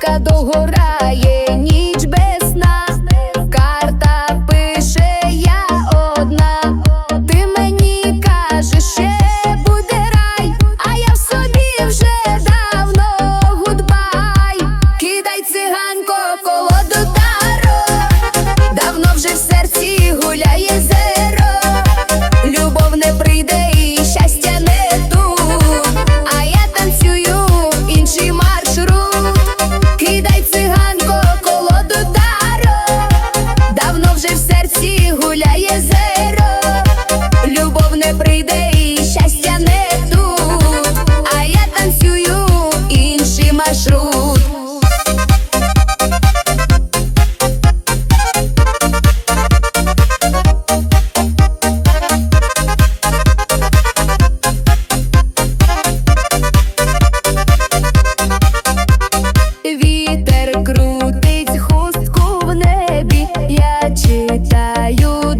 Догорає, ніч читаю